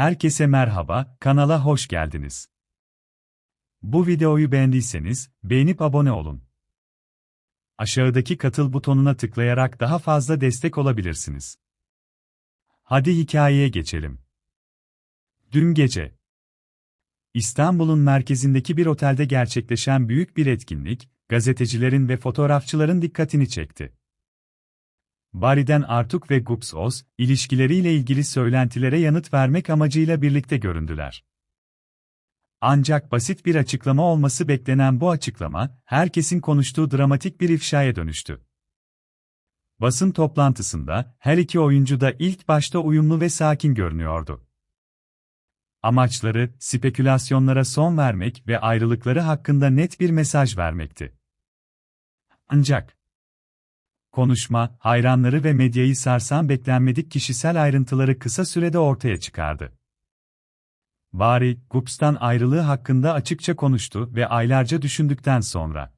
Herkese merhaba, kanala hoş geldiniz. Bu videoyu beğendiyseniz, beğenip abone olun. Aşağıdaki katıl butonuna tıklayarak daha fazla destek olabilirsiniz. Hadi hikayeye geçelim. Dün gece, İstanbul'un merkezindeki bir otelde gerçekleşen büyük bir etkinlik, gazetecilerin ve fotoğrafçıların dikkatini çekti. Bari'den Artuk ve Gupsos, ilişkileriyle ilgili söylentilere yanıt vermek amacıyla birlikte göründüler. Ancak basit bir açıklama olması beklenen bu açıklama, herkesin konuştuğu dramatik bir ifşaya dönüştü. Basın toplantısında her iki oyuncu da ilk başta uyumlu ve sakin görünüyordu. Amaçları, spekülasyonlara son vermek ve ayrılıkları hakkında net bir mesaj vermekti. Ancak, konuşma, hayranları ve medyayı sarsan beklenmedik kişisel ayrıntıları kısa sürede ortaya çıkardı. Bari, Gups'tan ayrılığı hakkında açıkça konuştu ve aylarca düşündükten sonra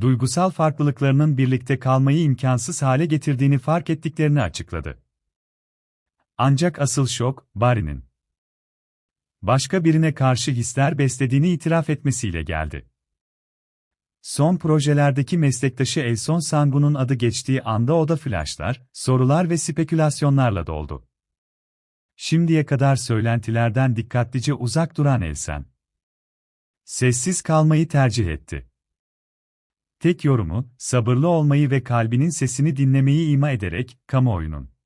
duygusal farklılıklarının birlikte kalmayı imkansız hale getirdiğini fark ettiklerini açıkladı. Ancak asıl şok, Bari'nin başka birine karşı hisler beslediğini itiraf etmesiyle geldi. Son projelerdeki meslektaşı Elson Sangu'nun adı geçtiği anda oda flashlar, sorular ve spekülasyonlarla doldu. Şimdiye kadar söylentilerden dikkatlice uzak duran Elsen, sessiz kalmayı tercih etti. Tek yorumu, sabırlı olmayı ve kalbinin sesini dinlemeyi ima ederek, kamuoyunun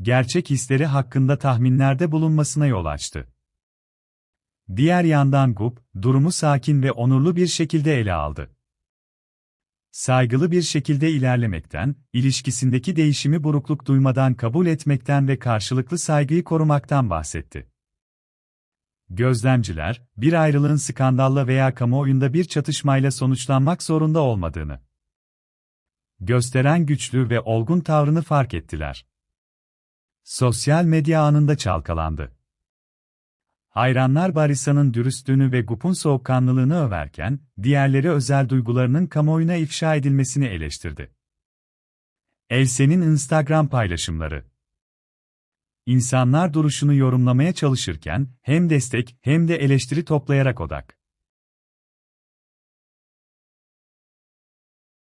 gerçek hisleri hakkında tahminlerde bulunmasına yol açtı. Diğer yandan Gup, durumu sakin ve onurlu bir şekilde ele aldı. Saygılı bir şekilde ilerlemekten, ilişkisindeki değişimi burukluk duymadan kabul etmekten ve karşılıklı saygıyı korumaktan bahsetti. Gözlemciler, bir ayrılığın skandalla veya kamuoyunda bir çatışmayla sonuçlanmak zorunda olmadığını gösteren güçlü ve olgun tavrını fark ettiler. Sosyal medya anında çalkalandı. Hayranlar Barisa'nın dürüstlüğünü ve Gup'un soğukkanlılığını överken, diğerleri özel duygularının kamuoyuna ifşa edilmesini eleştirdi. Elsen'in Instagram paylaşımları İnsanlar duruşunu yorumlamaya çalışırken, hem destek hem de eleştiri toplayarak odak.